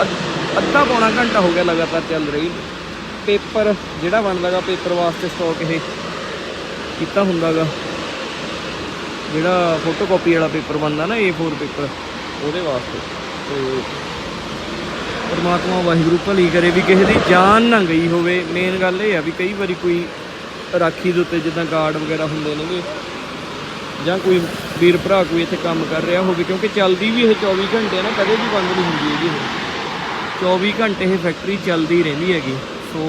ਅੱਧ- ਅੱਧਾ ਪੌਣਾ ਘੰਟਾ ਹੋ ਗਿਆ ਲਗਾਤਾਰ ਚੱਲ ਰਹੀ। ਪੇਪਰ ਜਿਹੜਾ ਬਣਦਾਗਾ ਪੇਪਰ ਵਾਸਤੇ ਸਟਾਕ ਇਹ ਕੀਤਾ ਹੁੰਦਾਗਾ ਜਿਹੜਾ ਫੋਟੋਕਾਪੀ ਵਾਲਾ ਪੇਪਰ ਬਣਦਾ ਨਾ A4 ਪੇਪਰ, ਉਹਦੇ ਵਾਸਤੇ। ਤੇ ਪਰਮਾਤਮਾ ਵਾਹਿਗੁਰੂ ਭਲੀ ਕਰੇ ਵੀ ਕਿਸੇ ਦੀ ਜਾਨ ਨਾ ਗਈ ਹੋਵੇ। ਮੇਨ ਗੱਲ ਇਹ ਆ ਵੀ ਕਈ ਵਾਰੀ ਕੋਈ ਰਾਖੀ ਦੇ ਉੱਤੇ ਜਿੱਦਾਂ ਗਾਰਡ ਵਗੈਰਾ ਹੁੰਦੇ ਨੇਗੇ, ਜਾਂ ਕੋਈ ਵੀਰ ਭਰਾ ਕੋਈ ਇੱਥੇ ਕੰਮ ਕਰ ਰਿਹਾ ਹੋਵੇ, ਕਿਉਂਕਿ ਚੱਲਦੀ ਵੀ ਇਹ 24 ਘੰਟੇ ਨਾ, ਕਦੇ ਵੀ ਬੰਦ ਨਹੀਂ ਹੁੰਦੀ ਹੈਗੀ 24 ਘੰਟੇ ਇਹ ਫੈਕਟਰੀ ਚੱਲਦੀ ਰਹਿੰਦੀ ਹੈਗੀ। ਸੋ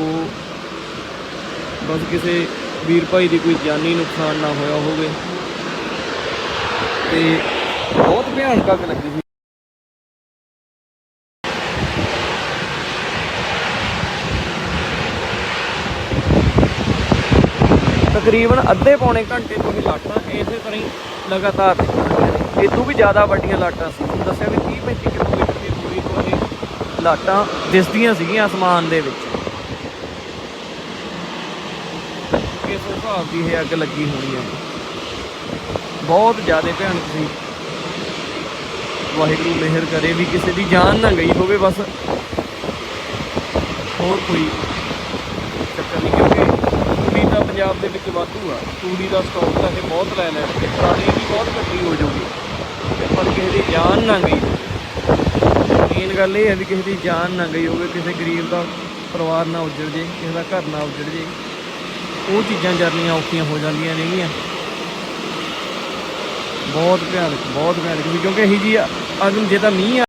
ਬਸ ਕਿਸੇ ਵੀਰ ਭਾਈ ਦੀ ਕੋਈ ਜਾਨੀ ਨੁਕਸਾਨ ਨਾ ਹੋਇਆ ਹੋਵੇ। ਤੇ ਬਹੁਤ ਭਿਆਨਕ ਅੱਗ ਲੱਗੀ ਸੀ। ਤਕਰੀਬਨ ਅੱਧੇ ਪੌਣੇ ਘੰਟੇ ਤੋਂ ਹੀ ਲਾਟਾਂ ਇਸੇ ਤਰ੍ਹਾਂ ਹੀ ਲਗਾਤਾਰ ਨਿਕਲਦੀਆਂ ਨੇ। ਇਹ ਤੋਂ ਵੀ ਜ਼ਿਆਦਾ ਵੱਡੀਆਂ ਲਾਟਾਂ ਸੀ। ਤੁਹਾਨੂੰ ਦੱਸਿਆ ਵੀ 30 35 ਕਿਲੋਮੀਟਰ ਦੀ ਦੂਰੀ ਤੋਂ ਇਹ ਲਾਟਾਂ ਦਿਸਦੀਆਂ ਸੀਗੀਆਂ ਅਸਮਾਨ ਦੇ ਵਿੱਚ। ਕਿਸ ਹਿਸਾਬ ਦੀ ਇਹ ਅੱਗ ਲੱਗੀ ਹੋਣੀ ਹੈ। ਬਹੁਤ ਜ਼ਿਆਦਾ ਭਿਆਨਕ ਸੀ। ਵਾਹਿਗੁਰੂ ਮਿਹਰ ਕਰੇ ਵੀ ਕਿਸੇ ਦੀ ਜਾਨ ਨਾ ਗਈ ਹੋਵੇ ਬਸ। ਹੋਰ ਕੋਈ ਚੱਕਰ ਨਹੀਂ ਕਿਉਂਕਿ ਤੂੜੀ ਤਾਂ ਪੰਜਾਬ ਦੇ ਵਿੱਚ ਵਾਧੂ ਆ। ਤੂੜੀ ਦਾ ਸਟਾਕ ਤਾਂ ਇਹ ਬਹੁਤ ਲੈ ਲੈਣਗੇ। ਪਰਾਲੀ ਵੀ ਬਹੁਤ ਇਕੱਠੀ ਹੋ ਜਾਊਗੀ। ਤੇ ਪਰ ਕਿਸੇ ਦੀ ਜਾਨ ਨਾ ਗਈ ਗੱਲ ਇਹ ਹੈ ਵੀ ਕਿਸੇ ਦੀ ਜਾਨ ਨਾ ਗਈ ਹੋਵੇ, ਕਿਸੇ ਗਰੀਬ ਦਾ ਪਰਿਵਾਰ ਨਾ ਉੱਜੜ ਜੇ, ਕਿਸੇ ਦਾ ਘਰ ਨਾ ਉੱਜੜ ਜੇ, ਉਹ ਚੀਜ਼ਾਂ ਜਰਨੀਆਂ ਔਖੀਆਂ ਹੋ ਜਾਂਦੀਆਂ ਨੇਗੀਆਂ। ਬਹੁਤ ਭਿਆਨਕ ਬਹੁਤ ਭਿਆਨਕ ਸੀ ਕਿਉਂਕਿ ਇਹੀ ਜੀ ਅਗਨ ਜੇ ਤਾਂ ਮੀਂਹ ਆ